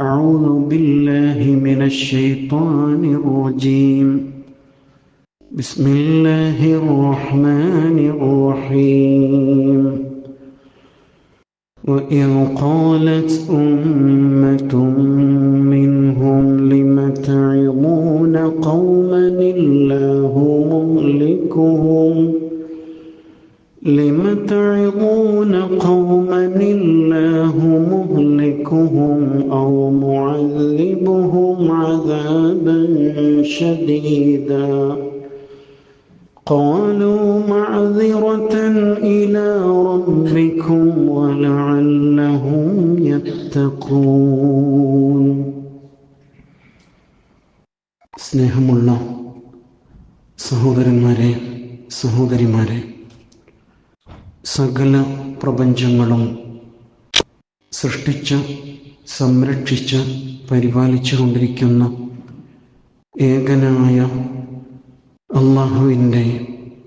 أعوذ بالله من الشيطان الرجيم. بسم الله الرحمن الرحيم. وإذ قالت أمة منهم لم تعظون قوما الله مهلكهم؟ لم تعظون شديدا قالوا معذرة إلى ربكم ولعلهم يتقون സ്നേഹമുള്ള സഹോദരന്മാരെ സഹോദരിമാരെ സകല പ്രപഞ്ചങ്ങളും സൃഷ്ടിച്ച് സംരക്ഷിച്ച് പരിപാലിച്ചു കൊണ്ടിരിക്കുന്ന ഏകനായ അള്ളാഹുവിന്റെ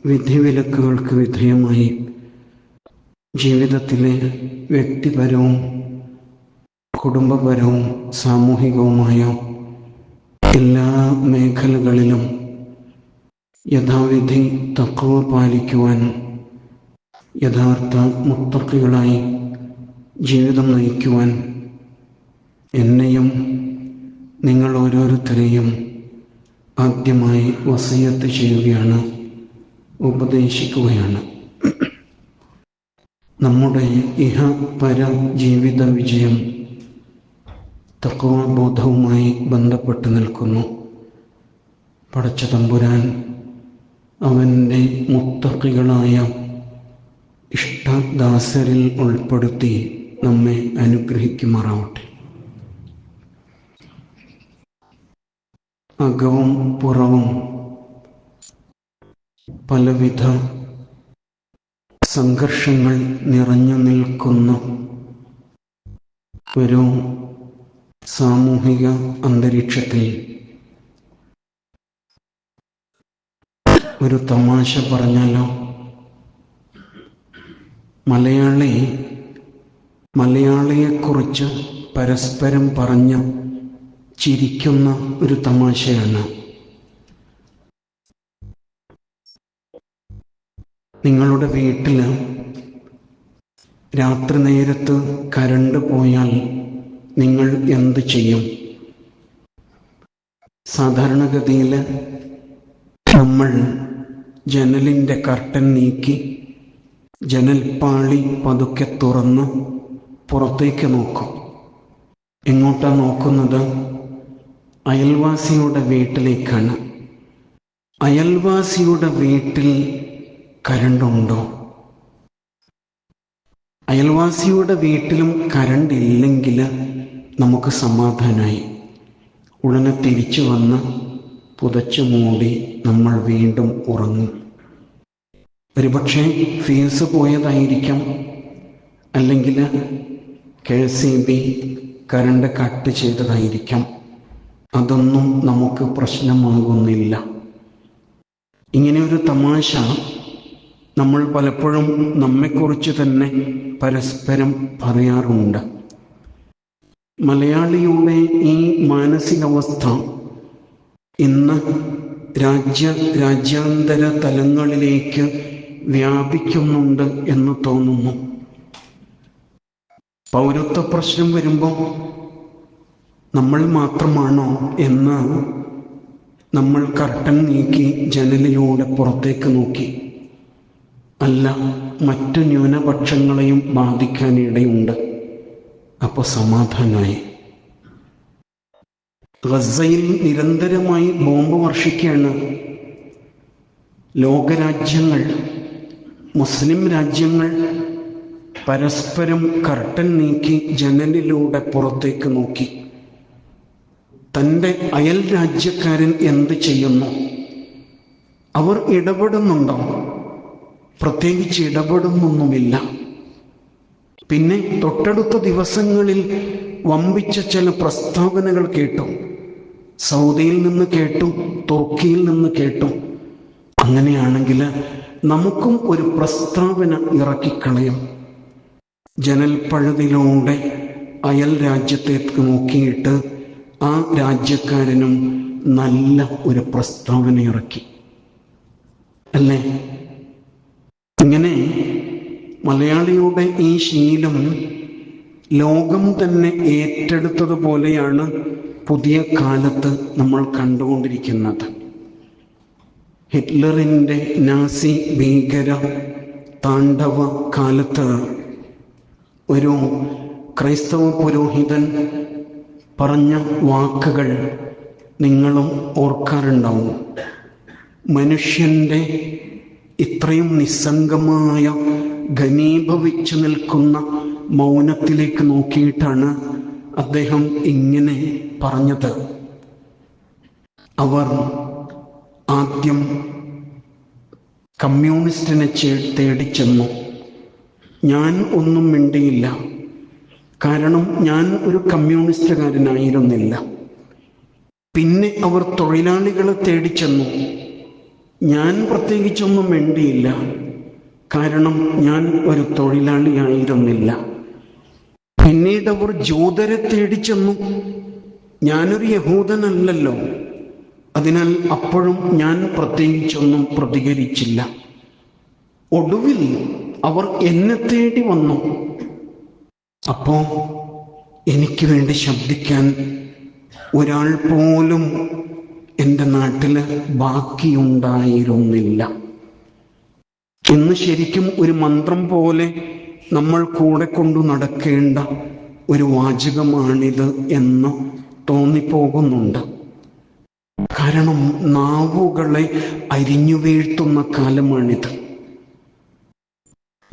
വിധിവിലക്കുകൾക്ക് വിധേയമായി ജീവിതത്തിലെ വ്യക്തിപരവും കുടുംബപരവും സാമൂഹികവുമായ എല്ലാ മേഖലകളിലും യഥാവിധി തക്കവ പാലിക്കുവാൻ യഥാർത്ഥ മുത്തക്കികളായി ജീവിതം നയിക്കുവാൻ എന്നെയും നിങ്ങൾ ഓരോരുത്തരെയും ആദ്യമായി വസയത്ത് ചെയ്യുകയാണ് ഉപദേശിക്കുകയാണ്. നമ്മുടെ ഇഹ പര ജീവിത വിജയം തത്വബോധവുമായി ബന്ധപ്പെട്ട് നിൽക്കുന്നു. പടച്ച തമ്പുരാൻ അവന്റെ മുത്തക്കികളായ ഇഷ്ടദാസരിൽ ഉൾപ്പെടുത്തി നമ്മെ അനുഗ്രഹിക്കുമാറാവട്ടെ. അകവും പുറവും പലവിധ സംഘർഷങ്ങൾ നിറഞ്ഞു നിൽക്കുന്ന. ഒരു സാമൂഹിക അന്തരീക്ഷത്തിൽ ഒരു തമാശ പറഞ്ഞാലോ? മലയാളി മലയാളിയെക്കുറിച്ച് പരസ്പരം പറഞ്ഞ് ചിരിക്കുന്ന ഒരു തമാശയാണ്. നിങ്ങളുടെ വീട്ടിൽ രാത്രി നേരത്ത് കരണ്ട് പോയാൽ നിങ്ങൾ എന്ത് ചെയ്യും? സാധാരണഗതിയിൽ നമ്മൾ ജനലിന്റെ കർട്ടൻ നീക്കി ജനൽപ്പാളി പതുക്കെ തുറന്ന് പുറത്തേക്ക് നോക്കും. എങ്ങോട്ടാണ് നോക്കുന്നത്? അയൽവാസിയുടെ വീട്ടിലേക്കാണ്. അയൽവാസിയുടെ വീട്ടിൽ കരണ്ടുണ്ടോ? അയൽവാസിയുടെ വീട്ടിലും കരണ്ട് ഇല്ലെങ്കിൽ നമുക്ക് സമാധാനമായി ഉടനെ തിരിച്ചു വന്ന് പുതച്ചു മൂടി നമ്മൾ വീണ്ടും ഉറങ്ങും. ഒരുപക്ഷെ ഫീസ് പോയതായിരിക്കാം. അല്ലെങ്കിൽ K C B current cut ചെയ്തതായിരിക്കാം. അതൊന്നും നമുക്ക് പ്രശ്നമാകുന്നില്ല. ഇങ്ങനെ ഒരു തമാശ നമ്മൾ പലപ്പോഴും നമ്മെക്കുറിച്ച് തന്നെ പരസ്പരം പറയാറുണ്ട്. മലയാളിയുടെ ഈ മാനസികാവസ്ഥ ഇന്ന് രാജ്യ രാജ്യാന്തര തലങ്ങളിലേക്ക് വ്യാപിക്കുന്നുണ്ട് എന്ന് തോന്നുന്നു. പൗരത്വ പ്രശ്നം വരുമ്പോൾ നമ്മൾ മാത്രമാണോ എന്ന് നമ്മൾ കർട്ടൻ നീക്കി ജനലിലൂടെ പുറത്തേക്ക് നോക്കി. അല്ല മറ്റു ന്യൂനപക്ഷങ്ങളെയും ബാധിക്കാനിടയുണ്ട്. അപ്പോൾ സമാധാനമായി ഗസയിൽ നിരന്തരമായി ബോംബ് വർഷിക്കുകയാണ്. ലോകരാജ്യങ്ങൾ മുസ്ലിം രാജ്യങ്ങൾ പരസ്പരം കർട്ടൻ നീക്കി ജനലിലൂടെ പുറത്തേക്ക് നോക്കി. തന്റെ അയൽ രാജ്യക്കാരൻ എന്ത് ചെയ്യുന്നു? അവർ ഇടപെടുന്നുണ്ടോ? പ്രത്യേകിച്ച് ഇടപെടുന്നൊന്നുമില്ല. പിന്നെ തൊട്ടടുത്ത ദിവസങ്ങളിൽ വമ്പിച്ച ചില പ്രസ്താവനകൾ കേട്ടു. സൗദിയിൽ നിന്ന് കേട്ടു തുർക്കിയിൽ നിന്ന് കേട്ടു. അങ്ങനെയാണെങ്കിൽ നമുക്കും ഒരു പ്രസ്താവന ഇറക്കിക്കളയും. ജനൽപ്പഴുതിലൂടെ അയൽ രാജ്യത്തേക്ക് നോക്കിയിട്ട് ആ രാജ്യക്കാരനും നല്ല ഒരു പ്രസ്താവന ഇറക്കി. അല്ലേ? ഇങ്ങനെ മലയാളിയുടെ ഈ ശീലം ലോകം തന്നെ ഏറ്റെടുത്തതുപോലെയാണ് പുതിയ കാലത്ത് നമ്മൾ കണ്ടുകൊണ്ടിരിക്കുന്നത്. ഹിറ്റ്ലറിന്റെ നാസി ഭീകര താണ്ഡവ കാലത്ത് ഒരു ക്രൈസ്തവ പുരോഹിതൻ പറഞ്ഞ വാക്കുകൾ നിങ്ങളും ഓർക്കാറുണ്ടാവും. മനുഷ്യന്റെ ഇത്രയും നിസ്സംഗമായ ഘനീഭവിച്ചു നിൽക്കുന്ന മൗനത്തിലേക്ക് നോക്കിയിട്ടാണ് അദ്ദേഹം ഇങ്ങനെ പറഞ്ഞത്. അവർ ആദ്യം കമ്മ്യൂണിസ്റ്റിനെ തേടിച്ചെന്നു. ഞാൻ ഒന്നും മിണ്ടിയില്ല. കാരണം ഞാൻ ഒരു കമ്മ്യൂണിസ്റ്റുകാരനായിരുന്നില്ല. പിന്നെ അവർ തൊഴിലാളികളെ തേടി ചെന്നു. ഞാൻ പ്രത്യേകിച്ചൊന്നും വേണ്ടിയില്ല കാരണം ഞാൻ ഒരു തൊഴിലാളിയായിരുന്നില്ല. പിന്നീട് അവർ ജൂതരെ തേടിച്ചെന്നു ഞാനൊരു യഹൂദനല്ലല്ലോ. അതിനാൽ അപ്പോഴും ഞാൻ പ്രത്യേകിച്ചൊന്നും പ്രതികരിച്ചില്ല. ഒടുവിൽ അവർ എന്നെ തേടി വന്നു. അപ്പോ എനിക്ക് വേണ്ടി ശബ്ദിക്കാൻ ഒരാൾ പോലും എന്റെ നാട്ടിൽ ബാക്കിയുണ്ടായിരുന്നില്ല. ഇന്ന് ശരിക്കും ഒരു മന്ത്രം പോലെ നമ്മൾ കൂടെ കൊണ്ടു നടക്കേണ്ട ഒരു വാചകമാണിത് എന്ന് തോന്നിപ്പോകുന്നുണ്ട്. കാരണം നാവുകളെ അരിഞ്ഞു വീഴ്ത്തുന്ന കാലമാണിത്.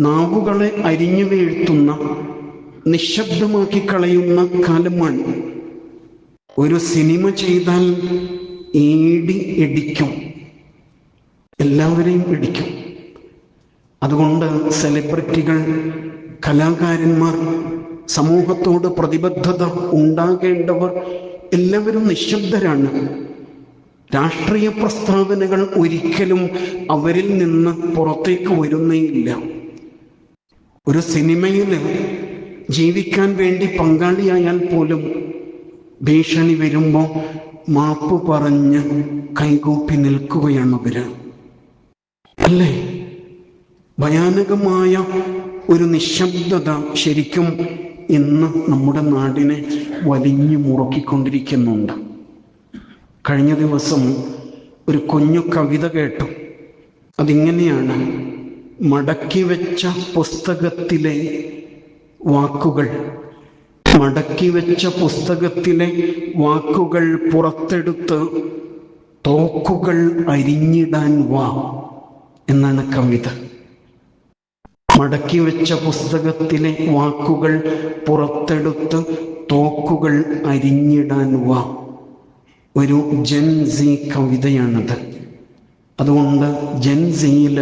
നാവുകളെ അരിഞ്ഞു വീഴ്ത്തുന്ന നിശബ്ദമാക്കി കളയുന്ന കാലമാണ്. ഒരു സിനിമ ചെയ്താൽ ഏടി ഇടിക്കും. എല്ലാവരെയും ഇടിക്കും. അതുകൊണ്ട് സെലിബ്രിറ്റികൾ കലാകാരന്മാർ സമൂഹത്തോട് പ്രതിബദ്ധത ഉണ്ടാകേണ്ടവർ എല്ലാവരും നിശബ്ദരാണ്. രാഷ്ട്രീയ പ്രസ്താവനകൾ ഒരിക്കലും അവരിൽ നിന്ന് പുറത്തേക്ക് വരുന്നേയില്ല ഒരു സിനിമയിൽ ജീവിക്കാൻ വേണ്ടി പങ്കാളിയായാൽ പോലും ഭീഷണി വരുമ്പോൾ മാപ്പ് പറഞ്ഞ് കൈകൂപ്പി നിൽക്കുകയാണ് അവർ അല്ലേ? ഭയാനകമായ ഒരു നിശബ്ദത ശരിക്കും ഇന്ന് നമ്മുടെ നാടിനെ വലിഞ്ഞു മുറുക്കിക്കൊണ്ടിരിക്കുന്നുണ്ട്. കഴിഞ്ഞ ദിവസം ഒരു കുഞ്ഞു കവിത കേട്ടു. അതിങ്ങനെയാണ് മടക്കി വെച്ച പുസ്തകത്തിലെ വാക്കുകൾ. മടക്കി വെച്ച പുസ്തകത്തിലെ വാക്കുകൾ പുറത്തെടുത്ത് തോക്കുകൾ അരിഞ്ഞിടാൻ വാ എന്നാണ് കവിത. മടക്കി വെച്ച പുസ്തകത്തിലെ വാക്കുകൾ പുറത്തെടുത്ത് തോക്കുകൾ അരിഞ്ഞിടാൻ വാ. ഒരു ജൻസി കവിതയാണത്. അതുകൊണ്ട് ജൻസിയിൽ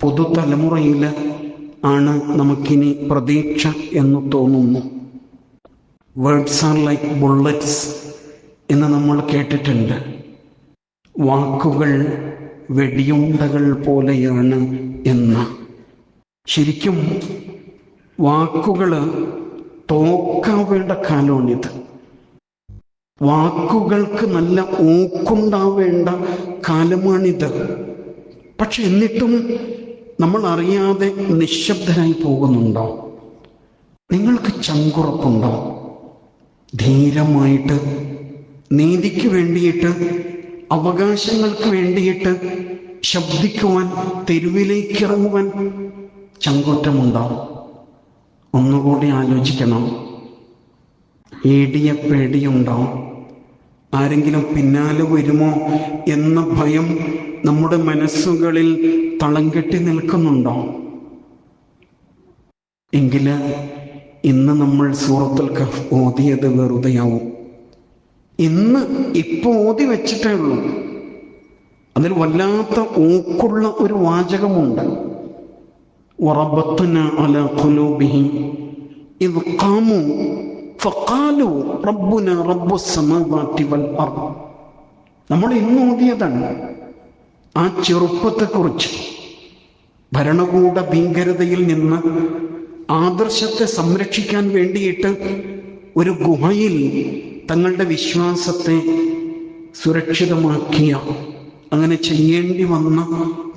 പുതുതലമുറയിൽ ആണ് നമുക്കിനി പ്രതീക്ഷ എന്ന് തോന്നുന്നു. വേർഡ്സ് ആർ ലൈക്ക് ബുള്ളറ്റ്സ് എന്ന് നമ്മൾ കേട്ടിട്ടുണ്ട്. വാക്കുകൾ വെടിയുണ്ടകൾ പോലെയാണ് എന്ന്. ശരിക്കും വാക്കുകൾ തോക്കാവേണ്ട കാലമാണിത്. വാക്കുകൾക്ക് നല്ല ഊക്കുണ്ടാവേണ്ട കാലമാണിത്. പക്ഷെ എന്നിട്ടും നമ്മൾ അറിയാതെ നിശബ്ദരായി പോകുന്നുണ്ടോ? നിങ്ങൾക്ക് ചങ്കുറപ്പുണ്ടോ? ധീരമായിട്ട് നീതിക്ക് വേണ്ടിയിട്ട് അവകാശങ്ങൾക്ക് വേണ്ടിയിട്ട് ശബ്ദിക്കുവാൻ തെരുവിലേക്ക് ഇറങ്ങുവാൻ ചങ്കൂറ്റമുണ്ടോ? ഒന്നുകൂടി ആലോചിക്കണം. ഏടിയ പേടിയുണ്ടോ ആരെങ്കിലും പിന്നാലെ വരുമോ എന്ന ഭയം നമ്മുടെ മനസ്സുകളിൽ തളം കെട്ടി നിൽക്കുന്നുണ്ടോ എങ്കില് ഇന്ന് നമ്മൾ സൂറത്തുൽ കഫ് ഓതിയത് വെറുതെയാവും ഇന്ന് ഇപ്പൊ ഓതി വെച്ചിട്ടേ ഉള്ളൂ അതിൽ വല്ലാത്ത ഊക്കുള്ള ഒരു വാചകമുണ്ട് وربطنا على قلوبهم إذ قاموا فقالوا ربنا رب السماوات والأرض നമ്മൾ ഇന്ന് ഓതിയതാണ് ആ ചെറുപ്പത്തെക്കുറിച്ച് ഭരണകൂട ഭീകരതയിൽ നിന്ന് ആദർശത്തെ സംരക്ഷിക്കാൻ വേണ്ടിയിട്ട് ഒരു ഗുഹയിൽ തങ്ങളുടെ വിശ്വാസത്തെ സുരക്ഷിതമാക്കിയ അങ്ങനെ ചെയ്യേണ്ടി വന്ന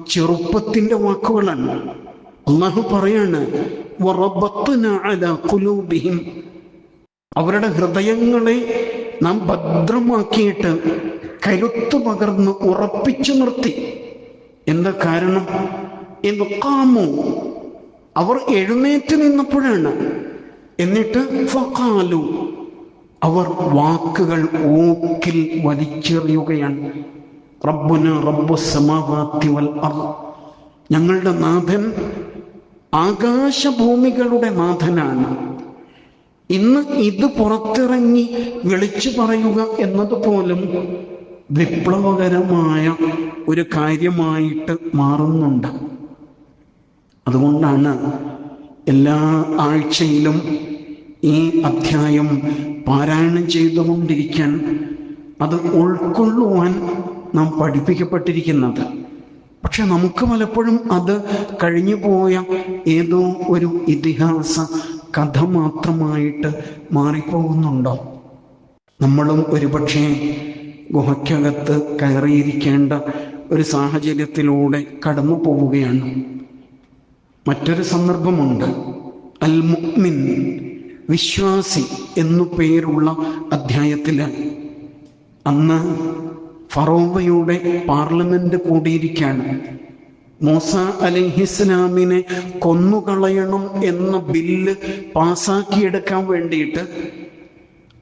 ചെറുപ്പത്തിന്റെ വാക്കുകളാണ് അള്ളാഹു പറയാണ്. അവരുടെ ഹൃദയങ്ങളെ നാം ഭദ്രമാക്കിയിട്ട് കരുത്തു പകർന്ന് ഉറപ്പിച്ചു നിർത്തി. എന്താ കാരണം? എന്ന് കാമു അവർ എഴുന്നേറ്റ് നിന്നപ്പോഴാണ്. എന്നിട്ട് അവർ വാക്കുകൾ ഓക്കിൽ വലിച്ചെറിയുകയാണ്. റബ്ബുന റബ്ബു സമാവാത്തി വൽ അർ ഞങ്ങളുടെ നാഥൻ ആകാശഭൂമികളുടെ നാഥനാണ്. ഇന്ന് ഇത് പുറത്തിറങ്ങി വിളിച്ചു പറയുക എന്നതുപോലും വിപ്ലവകരമായ ഒരു കാര്യമായിട്ട് മാറുന്നുണ്ട്. അതുകൊണ്ടാണ് എല്ലാ ആഴ്ചയിലും ഈ അധ്യായം പാരായണം ചെയ്തുകൊണ്ടിരിക്കാൻ അത് ഉൾക്കൊള്ളുവാൻ നാം പഠിപ്പിക്കപ്പെട്ടിരിക്കുന്നത്. പക്ഷെ നമുക്ക് പലപ്പോഴും അത് കഴിഞ്ഞു പോയ ഏതോ ഒരു ഇതിഹാസ കഥ മാത്രമായിട്ട് മാറിപ്പോകുന്നുണ്ടോ? നമ്മളും ഒരുപക്ഷെ ഗുഹയ്ക്കകത്ത് കയറിയിരിക്കേണ്ട ഒരു സാഹചര്യത്തിലൂടെ കടന്നു പോവുകയാണ്. മറ്റൊരു സന്ദർഭമുണ്ട്. അൽ മുഅ്മിൻ വിശ്വാസി എന്നു പേരുള്ള അധ്യായത്തിൽ അന്ന് ഫറോവയുടെ പാർലമെന്റ് കൂടിയിരിക്കുകയാണ് മൂസ അലിഹിസ്ലാമിനെ കൊന്നുകളയണം എന്ന ബില്ല് പാസാക്കിയെടുക്കാൻ വേണ്ടിയിട്ട്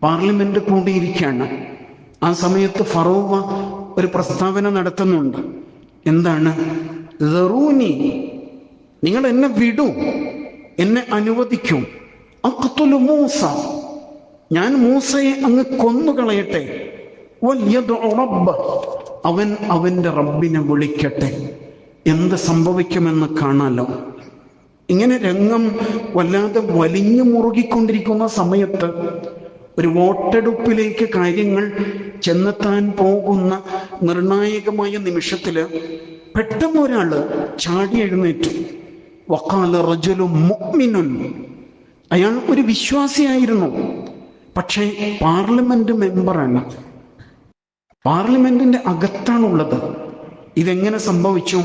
പാർലമെന്റ് കൂടിയിരിക്കുകയാണ് ആ സമയത്ത് ഫറോവ ഒരു പ്രസ്താവന നടത്തുന്നുണ്ട്. എന്താണ്? "ദറൂനി, നിങ്ങൾ എന്നെ വിടൂ എന്നെ അനുവദിക്കൂ. അക്തുലു മൂസ ഞാൻ മൂസയെ അങ്ങ് കൊന്നുകളയട്ടെ. റബ്ബ. അവൻ അവന്റെ റബ്ബിനെ വിളിക്കട്ടെ. എന്ത് സംഭവിക്കുമെന്ന് കാണാലോ. ഇങ്ങനെ രംഗം വല്ലാതെ വലിഞ്ഞു മുറുകിക്കൊണ്ടിരിക്കുന്ന സമയത്ത് ഒരു വോട്ടെടുപ്പിലേക്ക് കാര്യങ്ങൾ ചെന്നെത്താൻ പോകുന്ന നിർണായകമായ നിമിഷത്തിൽ പെട്ടെന്ന് ഒരാൾ ചാടി എഴുന്നേറ്റു. വക്കാല റജുലു മുഅ്മിനുൻ. അയാൾ ഒരു വിശ്വാസിയായിരുന്നു. പക്ഷേ പാർലമെന്റ് മെമ്പറാണ്. പാർലമെന്റിന്റെ അകത്താണുള്ളത്. ഇതെങ്ങനെ സംഭവിച്ചു?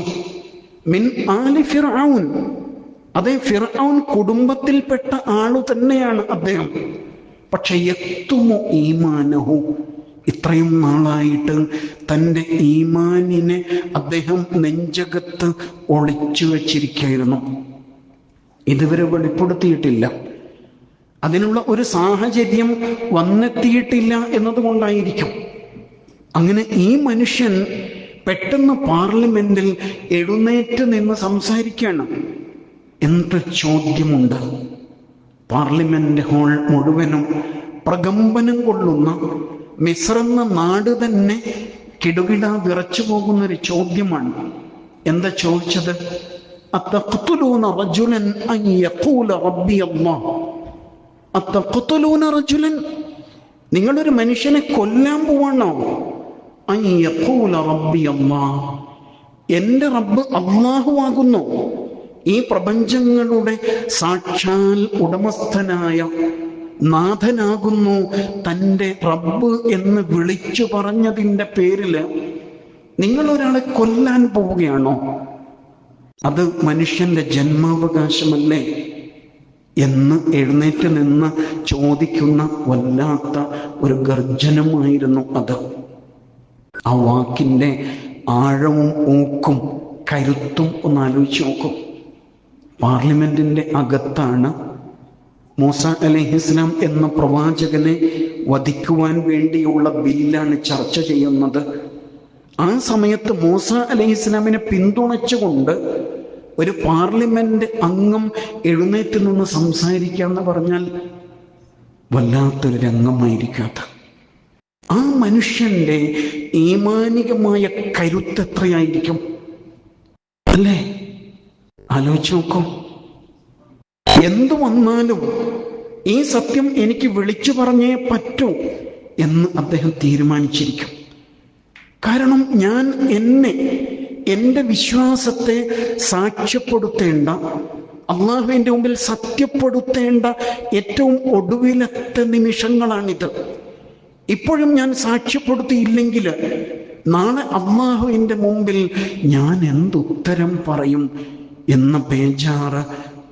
മിൻ ആലി ഫിർഔൻ അതേ ഫിർഔൻ കുടുംബത്തിൽപ്പെട്ട ആളു തന്നെയാണ് അദ്ദേഹം. പക്ഷെ എത്തുമോ ഈമാനഹു? ഇത്രയും നാളായിട്ട് തന്റെ ഈമാനിനെ അദ്ദേഹം നെഞ്ചകത്ത് ഒളിച്ചു വച്ചിരിക്കുകയായിരുന്നു. ഇതുവരെ വെളിപ്പെടുത്തിയിട്ടില്ല. അതിനുള്ള ഒരു സാഹചര്യം വന്നെത്തിയിട്ടില്ല എന്നതുകൊണ്ടായിരിക്കും. അങ്ങനെ ഈ മനുഷ്യൻ പെട്ടെന്ന് പാർലമെന്റിൽ എഴുന്നേറ്റ് നിന്ന് സംസാരിക്കണം എന്ത് ചോദ്യമുണ്ട്? പാർലമെന്റ് ഹാൾ മുഴുവനും പ്രകമ്പനം കൊള്ളുന്ന മിശ്രന്ന നാട് തന്നെ കിടുകിട വിറച്ചു പോകുന്ന ഒരു ചോദ്യമാണ്. എന്താ ചോദിച്ചത്? നിങ്ങളൊരു മനുഷ്യനെ കൊല്ലാൻ പോവാണോ? അല്ലാഹ്. എന്റെ റബ്ബ് അള്ളാഹു ആകുന്നു ഈ പ്രപഞ്ചങ്ങളുടെ സാക്ഷാൽ ഉടമസ്ഥനായ നാഥനാകുന്നു തന്റെ റബ്ബ് എന്ന് വിളിച്ചു പറഞ്ഞതിന്റെ പേരിൽ നിങ്ങൾ ഒരാളെ കൊല്ലാൻ പോവുകയാണോ? അത് മനുഷ്യന്റെ ജന്മാവകാശമല്ലേ എന്ന് എഴുന്നേറ്റ് നിന്ന് ചോദിക്കുന്ന വല്ലാത്ത ഒരു ഗർജനമായിരുന്നു അത്. ആ വാക്കിന്റെ ആഴവും ഊക്കും കരുത്തും ഒന്ന് ആലോചിച്ച് നോക്കും. പാർലമെന്റിന്റെ അകത്താണ് മൂസ അലഹിസ്ലാം എന്ന പ്രവാചകനെ വധിക്കുവാൻ വേണ്ടിയുള്ള ബില്ലാണ് ചർച്ച ചെയ്യുന്നത്. ആ സമയത്ത് മൂസ അലഹിസ്ലാമിനെ പിന്തുണച്ചുകൊണ്ട് ഒരു പാർലമെന്റ് അംഗം എഴുന്നേറ്റ് നിന്ന് സംസാരിക്കുക എന്ന് പറഞ്ഞാൽ വല്ലാത്തൊരു രംഗമായിരിക്കാത്ത. ആ മനുഷ്യന്റെ ഈമാനികമായ കരുത്ത് എത്രയായിരിക്കും? അല്ലേ? ആലോചിച്ച് നോക്കൂ എന്തു വന്നാലും ഈ സത്യം എനിക്ക് വിളിച്ചു പറഞ്ഞേ പറ്റൂ എന്ന് അദ്ദേഹം തീരുമാനിച്ചിരിക്കും. കാരണം ഞാൻ എന്നെ എന്റെ വിശ്വാസത്തെ സാക്ഷ്യപ്പെടുത്തേണ്ട അള്ളാഹുവിന്റെ മുമ്പിൽ സത്യപ്പെടുത്തേണ്ട ഏറ്റവും ഒടുവിലത്തെ നിമിഷങ്ങളാണിത്. ഇപ്പോഴും ഞാൻ സാക്ഷ്യപ്പെടുത്തിയില്ലെങ്കിൽ നാളെ അള്ളാഹുവിന്റെ മുമ്പിൽ ഞാൻ എന്തുത്തരം പറയും? എന്ന പേജാറ്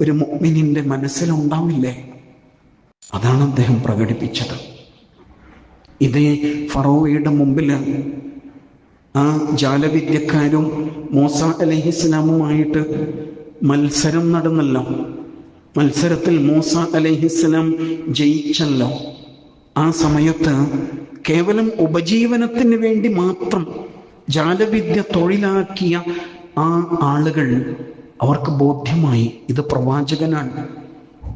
ഒരു മുഅ്മിനിന്റെ മനസ്സിലുണ്ടാവില്ലേ? അതാണ് അദ്ദേഹം പ്രകടിപ്പിച്ചത്. ഇതേ ഫറോവയുടെ മുമ്പിൽ ആ ജാലവിദ്യക്കാരും മൂസ അലഹിസ്ലാമുമായിട്ട് മത്സരം നടന്നല്ലോ. മത്സരത്തിൽ മൂസ അലഹിസ്ലാം ജയിച്ചല്ലോ. ആ സമയത്ത് കേവലം ഉപജീവനത്തിന് വേണ്ടി മാത്രം ജാലവിദ്യ തൊഴിലാക്കിയ ആ ആളുകൾ അവർക്ക് ബോധ്യമായി ഇത് പ്രവാചകനാണ്.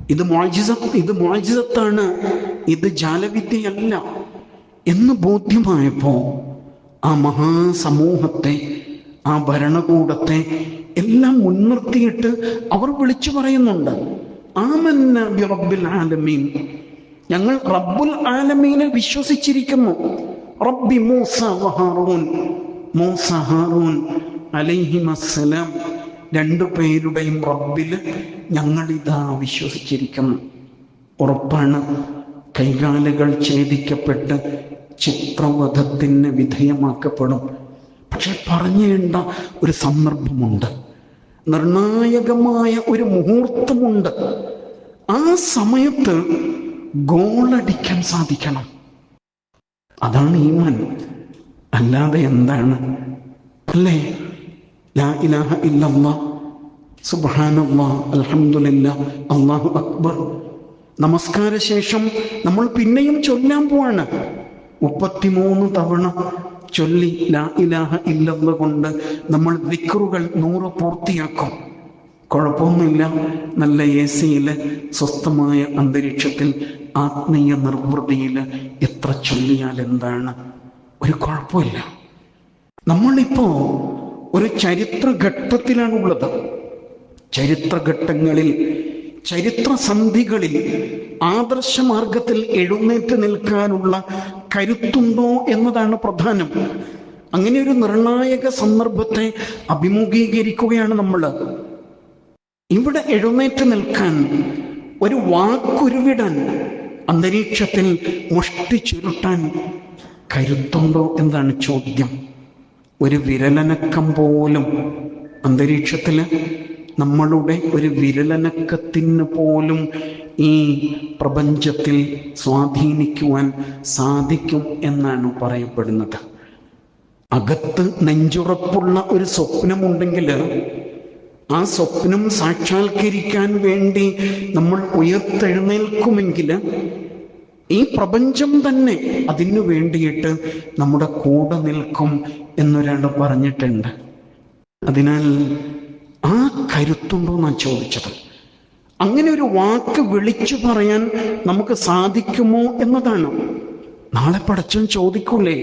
ഇത് മോജിസ ഇത് മോജിസത്താണ് ഇത് ജാലവിദ്യയല്ല എന്ന് ബോധ്യമായപ്പോ ആ മഹാസമൂഹത്തെ ആ ഭരണകൂടത്തെ എല്ലാം മുൻനിർത്തിയിട്ട് അവർ വിളിച്ചു പറയുന്നുണ്ട്. ആമന്ന റബ്ബിൽ ആലമീൻ. ഞങ്ങൾ റബ്ബുൽ ആലമീനെ വിശ്വസിച്ചിരിക്കുന്നു. റബ്ബി മൂസ വഹാറൂൻ. മൂസ ഹാറൂൻ അലൈഹിമസ്സലാം. രണ്ടു പേരുടെയും റബ്ബിൽ ഞങ്ങൾ ഞങ്ങളിതാ വിശ്വസിച്ചിരിക്കുന്നു. ഉറപ്പാണ് കൈകാലുകൾ ഛേദിക്കപ്പെട്ട് ചിത്രവധത്തിന് വിധേയമാക്കപ്പെടും. പക്ഷെ പറഞ്ഞേണ്ട ഒരു സന്ദർഭമുണ്ട്. നിർണായകമായ ഒരു മുഹൂർത്തമുണ്ട്. ആ സമയത്ത് ഗോളടിക്കാൻ സാധിക്കണം. അതാണ് ഈമാൻ. അല്ലാതെ എന്താണ്? അല്ലേ? ലാ ഇലാഹ അല്ലാഹു അക്ബർ. നമസ്കാര ശേഷം നമ്മൾ പിന്നെയും ചൊല്ലാൻ പോവാണ്. മുപ്പത്തിമൂന്ന് തവണ ചൊല്ലി ലാ ഇലാഹ ഇല്ലല്ല കൊണ്ട് നമ്മൾ വിക്റുകൾ നൂറ് പൂർത്തിയാക്കും. കുഴപ്പമൊന്നുമില്ല. നല്ല എ സിയിൽ സ്വസ്ഥമായ അന്തരീക്ഷത്തിൽ ആത്മീയ നിർവൃതിയിൽ എത്ര ചൊല്ലിയാൽ എന്താണ്? ഒരു കുഴപ്പമില്ല. നമ്മളിപ്പോ ഒരു ചരിത്ര ഘട്ടത്തിലാണുള്ളത് ചരിത്രഘട്ടങ്ങളിൽ ചരിത്രസന്ധികളിൽ ആദർശമാർഗത്തിൽ എഴുന്നേറ്റ് നിൽക്കാനുള്ള കരുത്തുണ്ടോ എന്നതാണ് പ്രധാനം. അങ്ങനെ ഒരു നിർണായക സന്ദർഭത്തെ അഭിമുഖീകരിക്കുകയാണ് നമ്മൾ ഇവിടെ എഴുന്നേറ്റ് നിൽക്കാൻ ഒരു വാക്കുരുവിടാൻ അന്തരീക്ഷത്തിൽ മുഷ്ടി ചുരുട്ടാൻ കരുത്തുണ്ടോ എന്നതാണ് ചോദ്യം. ഒരു വിരലനക്കം പോലും അന്തരീക്ഷത്തിൽ നമ്മളുടെ ഒരു വിരലനക്കത്തിന് പോലും ഈ പ്രപഞ്ചത്തിൽ സ്വാധീനിക്കുവാൻ സാധിക്കും എന്നാണ് പറയപ്പെടുന്നത്. അകത്ത് നെഞ്ചുറപ്പുള്ള ഒരു സ്വപ്നമുണ്ടെങ്കിൽ ആ സ്വപ്നം സാക്ഷാത്കരിക്കാൻ വേണ്ടി നമ്മൾ ഉയർത്തെഴുന്നേൽക്കുമെങ്കിൽ ഈ പ്രപഞ്ചം തന്നെ അതിനു വേണ്ടിയിട്ട് നമ്മുടെ കൂടെ നിൽക്കും എന്നൊരാൾ പറഞ്ഞിട്ടുണ്ട്. അതിനാൽ ആ കരുത്തുണ്ടോ എന്നാണ് ചോദിച്ചത്. അങ്ങനെ ഒരു വാക്ക് വിളിച്ചു പറയാൻ നമുക്ക് സാധിക്കുമോ എന്നതാണ്. നാളെ പടച്ചൻ ചോദിക്കൂലേ?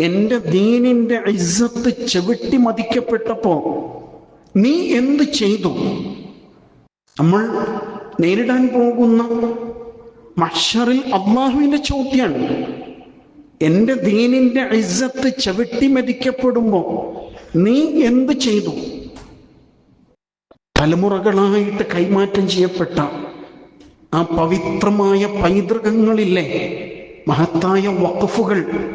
എന്റെ ദീനിന്റെ ഇസ്സത്ത് ചെവിട്ടി മതിക്കപ്പെട്ടപ്പോ നീ എന്ത് ചെയ്തു? നമ്മൾ നേരിടാൻ പോകുന്ന മഷറിൽ അള്ളാഹുവിന്റെ ചോദ്യമാണ് എന്റെ ദീനിന്റെ ഇസ്സത്ത് ചവിട്ടി മരിക്കപ്പെടുമ്പോ നീ എന്ത് ചെയ്തു? തലമുറകളായിട്ട് കൈമാറ്റം ചെയ്യപ്പെട്ട ആ പവിത്രമായ പൈതൃകങ്ങളില്ലേ മഹത്തായ വഖഫുകൾ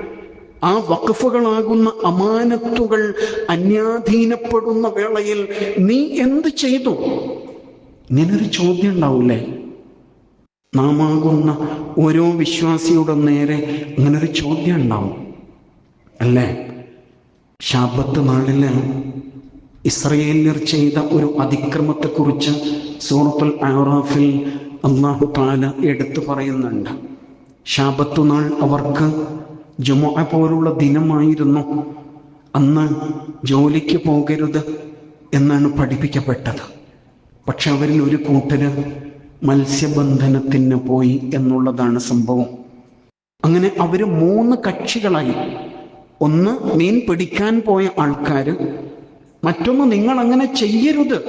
ആ വഖഫുകളാകുന്ന അമാനത്തുകൾ അന്യാധീനപ്പെടുന്ന വേളയിൽ നീ എന്ത് ചെയ്തു? ഇങ്ങനൊരു ചോദ്യം ഉണ്ടാവൂലേ? നാമാകുന്ന ഓരോ വിശ്വാസിയുടെ നേരെ അങ്ങനൊരു ചോദ്യം ഉണ്ടാവും. അല്ലേ? ശാപത്ത് നാളിൽ ഇസ്രയേലിയർ ചെയ്ത ഒരു അതിക്രമത്തെക്കുറിച്ച് സൂറത്തുൽ ആറാഫിൽ അള്ളാഹു താല എടുത്തു പറയുന്നുണ്ട്. ശാപത്തു നാൾ അവർക്ക് ജുമുഅ പോലുള്ള ദിനമായിരുന്നു. അന്ന് ജോലിക്ക് പോകരുത് എന്നാണ് പഠിപ്പിക്കപ്പെട്ടത്. പക്ഷെ അവരിൽ ഒരു കൂട്ടര് മത്സ്യബന്ധനത്തിന് പോയി എന്നുള്ളതാണ് സംഭവം. അങ്ങനെ അവർ മൂന്ന് കക്ഷികളായി. ഒന്ന് മീൻ പിടിക്കാൻ പോയ ആൾക്കാർ മറ്റൊന്ന് നിങ്ങൾ അങ്ങനെ ചെയ്യരുത്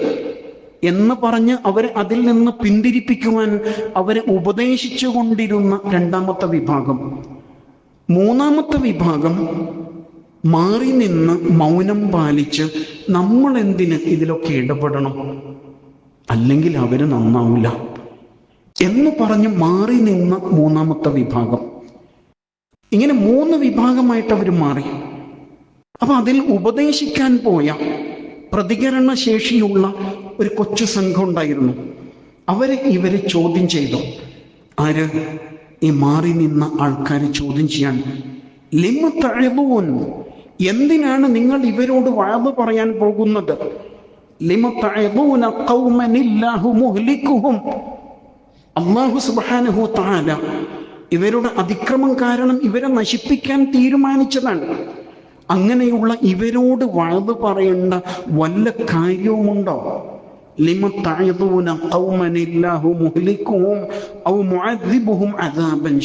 എന്ന് പറഞ്ഞ് അവരെ അതിൽ നിന്ന് പിന്തിരിപ്പിക്കുവാൻ അവരെ ഉപദേശിച്ചു കൊണ്ടിരുന്ന രണ്ടാമത്തെ വിഭാഗം. മൂന്നാമത്തെ വിഭാഗം മാറി നിന്ന് മൗനം പാലിച്ച് നമ്മൾ എന്തിന് ഇതിലൊക്കെ ഇടപെടണം? അല്ലെങ്കിൽ അവർ നന്നാവില്ല എന്ന് പറഞ്ഞ് മാറി നിന്ന മൂന്നാമത്തെ വിഭാഗം. ഇങ്ങനെ മൂന്ന് വിഭാഗമായിട്ട് അവർ മാറി. അപ്പൊ അതിൽ ഉപദേശിക്കാൻ പോയ പ്രതികരണ ശേഷിയുള്ള ഒരു കൊച്ചു സംഘം ഉണ്ടായിരുന്നു. അവരെ ഇവരെ ചോദ്യം ചെയ്തു. ആര്? ഈ മാറി നിന്ന ആൾക്കാരെ ചോദ്യം ചെയ്യാൻ. ലിമ തഴവൂൻ എന്തിനാണ് നിങ്ങൾ ഇവരോട് വാത് പറയാൻ പോകുന്നത്? ലിമ തഴവൂന മുഹ്ലിക്കുഹും. അള്ളാഹു സുബാനഹു താല ഇവരുടെ അതിക്രമം കാരണം ഇവരെ നശിപ്പിക്കാൻ തീരുമാനിച്ചതാണ്. അങ്ങനെയുള്ള ഇവരോട് വളത് പറയേണ്ട വല്ല കാര്യവുമുണ്ടോ? ലിമ ഔ മുഅദ്ദിബുഹും അദാബൻ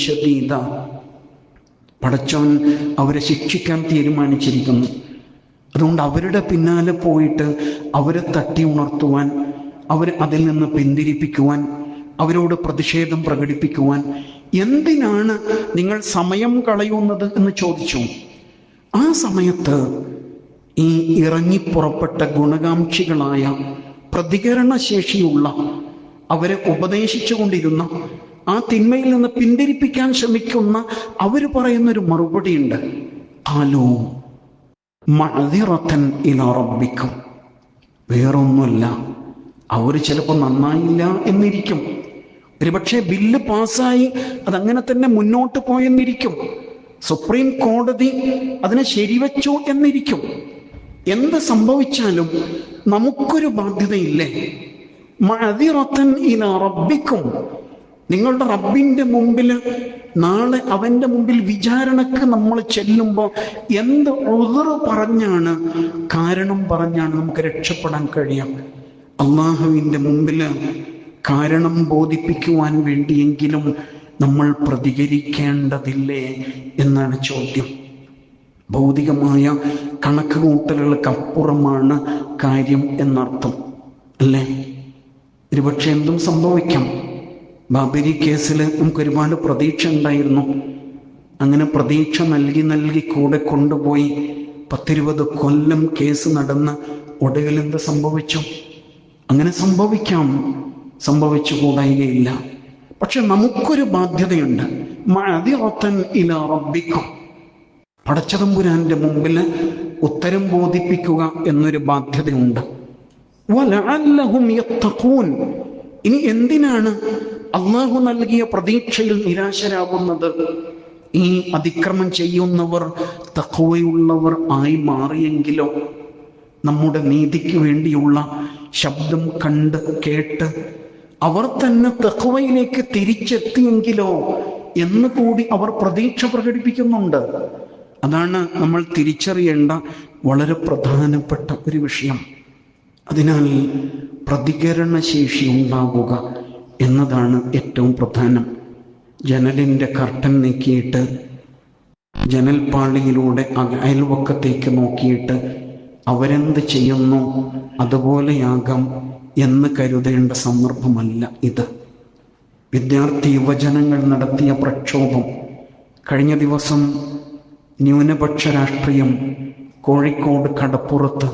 പടച്ചോൻ അവരെ ശിക്ഷിക്കാൻ തീരുമാനിച്ചിരിക്കുന്നു. അതുകൊണ്ട് അവരുടെ പിന്നാലെ പോയിട്ട് അവരെ തട്ടി ഉണർത്തുവാൻ അവരെ അതിൽ നിന്ന് പിന്തിരിപ്പിക്കുവാൻ അവരോട് പ്രതിഷേധം പ്രകടിപ്പിക്കുവാൻ എന്തിനാണ് നിങ്ങൾ സമയം കളയുന്നത് എന്ന് ചോദിച്ചു. ആ സമയത്ത് ഈ ഇറങ്ങിപ്പുറപ്പെട്ട ഗുണകാംക്ഷികളായ പ്രതികരണശേഷിയുള്ള അവരെ ഉപദേശിച്ചു കൊണ്ടിരുന്ന ആ തിന്മയിൽ നിന്ന് പിന്തിരിപ്പിക്കാൻ ശ്രമിക്കുന്ന അവർ പറയുന്നൊരു മറുപടിയുണ്ട്. ആലോ മഴതിറത്തൻ ഇലറബിക്കും വേറൊന്നുമല്ല അവർ ചിലപ്പോൾ നന്നായില്ല എന്നിരിക്കും. ഒരുപക്ഷെ ബില്ല് പാസ്സായി അതങ്ങനെ തന്നെ മുന്നോട്ട് പോയെന്നിരിക്കും. സുപ്രീം കോടതി അതിനെ ശരിവച്ചു എന്നിരിക്കും. എന്ത് സംഭവിച്ചാലും നമുക്കൊരു ബാധ്യതയില്ലേ? മഴതിറത്തൻ ഇല റബ്ബിക്കും. നിങ്ങളുടെ റബ്ബിന്റെ മുമ്പിൽ നാളെ അവന്റെ മുമ്പിൽ വിചാരണക്ക് നമ്മൾ ചെല്ലുമ്പോൾ എന്ത് ഉതിറ് പറഞ്ഞാണ് കാരണം പറഞ്ഞാണ് നമുക്ക് രക്ഷപ്പെടാൻ കഴിയാം അള്ളാഹുവിന്റെ മുമ്പിൽ കാരണം ബോധിപ്പിക്കുവാൻ വേണ്ടിയെങ്കിലും നമ്മൾ പ്രതികരിക്കേണ്ടതില്ലേ എന്നാണ് ചോദ്യം. ഭൗതികമായ കണക്ക് കൂട്ടലുകൾക്കപ്പുറമാണ് കാര്യം എന്നർത്ഥം അല്ലേ? ഒരുപക്ഷെ എന്തും സംഭവിക്കാം. ബാബരി കേസിൽ നമുക്ക് ഒരുപാട് പ്രതീക്ഷ ഉണ്ടായിരുന്നു. അങ്ങനെ പ്രതീക്ഷ നൽകി നൽകി കൂടെ കൊണ്ടുപോയി പത്തിരുപത് കൊല്ലം കേസ് നടന്ന് ഒടുവിൽ എന്ത് സംഭവിച്ചു? അങ്ങനെ സംഭവിക്കാം. സംഭവിച്ചു കൂടായികയില്ല പക്ഷെ നമുക്കൊരു ബാധ്യതയുണ്ട്. മഅദിറത്തൻ ഇല റബ്ബിക്കും. പടച്ചതമ്പുരാന്റെ മുമ്പിൽ ഉത്തരം ബോധിപ്പിക്കുക എന്നൊരു ബാധ്യതയുണ്ട്. ഇനി എന്തിനാണ് അള്ളാഹു നൽകിയ പ്രതീക്ഷയിൽ നിരാശരാകുന്നത്? ഈ അതിക്രമം ചെയ്യുന്നവർ തക്കവയുള്ളവർ ആയി മാറിയെങ്കിലോ? നമ്മുടെ നീതിക്ക് വേണ്ടിയുള്ള ശബ്ദം കണ്ട് കേട്ട് അവർ തന്നെ തെക്കുവയിലേക്ക് തിരിച്ചെത്തിയെങ്കിലോ എന്ന് കൂടി അവർ പ്രതീക്ഷ പ്രകടിപ്പിക്കുന്നുണ്ട്. അതാണ് നമ്മൾ തിരിച്ചറിയേണ്ട വളരെ പ്രധാനപ്പെട്ട ഒരു വിഷയം. അതിനാൽ പ്രതികരണശേഷി ഉണ്ടാവുക എന്നതാണ് ഏറ്റവും പ്രധാനം. ജനലിന്റെ കർട്ടൻ നീക്കിയിട്ട് ജനൽപ്പാളിയിലൂടെ അക- അയൽവക്കത്തേക്ക് നോക്കിയിട്ട് അവരെന്ത് ചെയ്യുന്നു? അതുപോലെയാകാം എന്ന് കരുതേണ്ട സന്ദർഭമല്ല ഇത്. വിദ്യാർത്ഥി യുവജനങ്ങൾ നടത്തിയ പ്രക്ഷോഭം കഴിഞ്ഞ ദിവസം ന്യൂനപക്ഷ രാഷ്ട്രീയം കോഴിക്കോട് കടപ്പുറത്ത്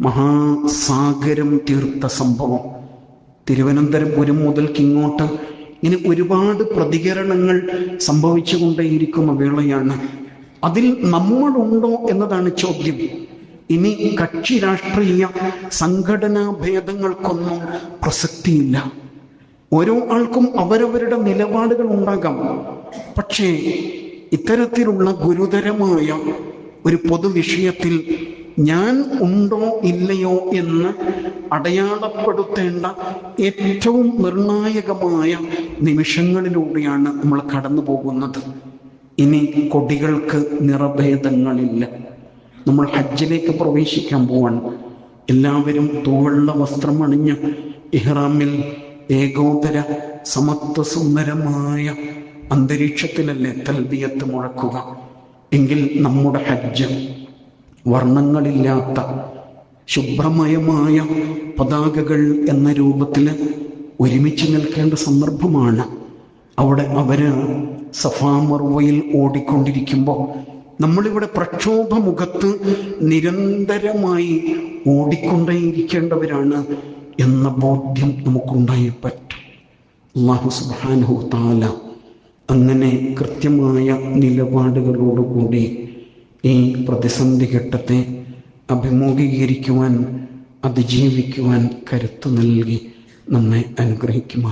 മഹാസാഗരം തീർത്ത സംഭവം. തിരുവനന്തപുരം മുതൽക്ക് ഇങ്ങോട്ട് ഇനി ഒരുപാട് പ്രതികരണങ്ങൾ സംഭവിച്ചുകൊണ്ടേയിരിക്കുന്ന വേളയാണ്. അതിൽ നമ്മളുണ്ടോ എന്നതാണ് ചോദ്യം. ഇനി കക്ഷി രാഷ്ട്രീയ സംഘടനാ ഭേദങ്ങൾക്കൊന്നും പ്രസക്തിയില്ല. ഓരോ ആൾക്കും അവരവരുടെ നിലപാടുകൾ ഉണ്ടാകാം. പക്ഷേ ഇത്തരത്തിലുള്ള ഗുരുതരമായ ഒരു പൊതു വിഷയത്തിൽ ഞാൻ ഉണ്ടോ ഇല്ലയോ എന്ന് അടയാളപ്പെടുത്തേണ്ട ഏറ്റവും നിർണായകമായ നിമിഷങ്ങളിലൂടെയാണ് നമ്മൾ കടന്നു പോകുന്നത് ഇനി കൊടികൾക്ക് നിറഭേദങ്ങളില്ല. നമ്മൾ ഹജ്ജിലേക്ക് പ്രവേശിക്കാൻ പോവാണ്. എല്ലാവരും തൂവെള്ള വസ്ത്രം അണിഞ്ഞ് ഇഹ്റാമിൽ ഏകോദര സമത്വ സുന്ദരമായ അന്തരീക്ഷത്തിലല്ലേ തൽബിയത്ത് മുഴക്കുക? എങ്കിൽ നമ്മുടെ ഹജ്ജ് വർണങ്ങളില്ലാത്ത ശുഭ്രമയമായ പതാകകൾ എന്ന രൂപത്തിൽ ഒരുമിച്ച് നിൽക്കേണ്ട സന്ദർഭമാണ്. അവിടെ അവർ സഫാമർവയിൽ ഓടിക്കൊണ്ടിരിക്കുമ്പോൾ നമ്മളിവിടെ പ്രക്ഷോഭമുഖത്ത് നിരന്തരമായി ഓടിക്കൊണ്ടേയിരിക്കേണ്ടവരാണ് എന്ന ബോധ്യം നമുക്കുണ്ടായി പറ്റും. അള്ളാഹു സുബാനുഹു താല അങ്ങനെ കൃത്യമായ നിലപാടുകളോടുകൂടി ഈ പ്രതിസന്ധി ഘട്ടത്തെ അഭിമുഖീകരിക്കുവാൻ അതിജീവിക്കുവാൻ കരുത്തു നൽകി നമ്മെ അനുഗ്രഹിക്കുമാർ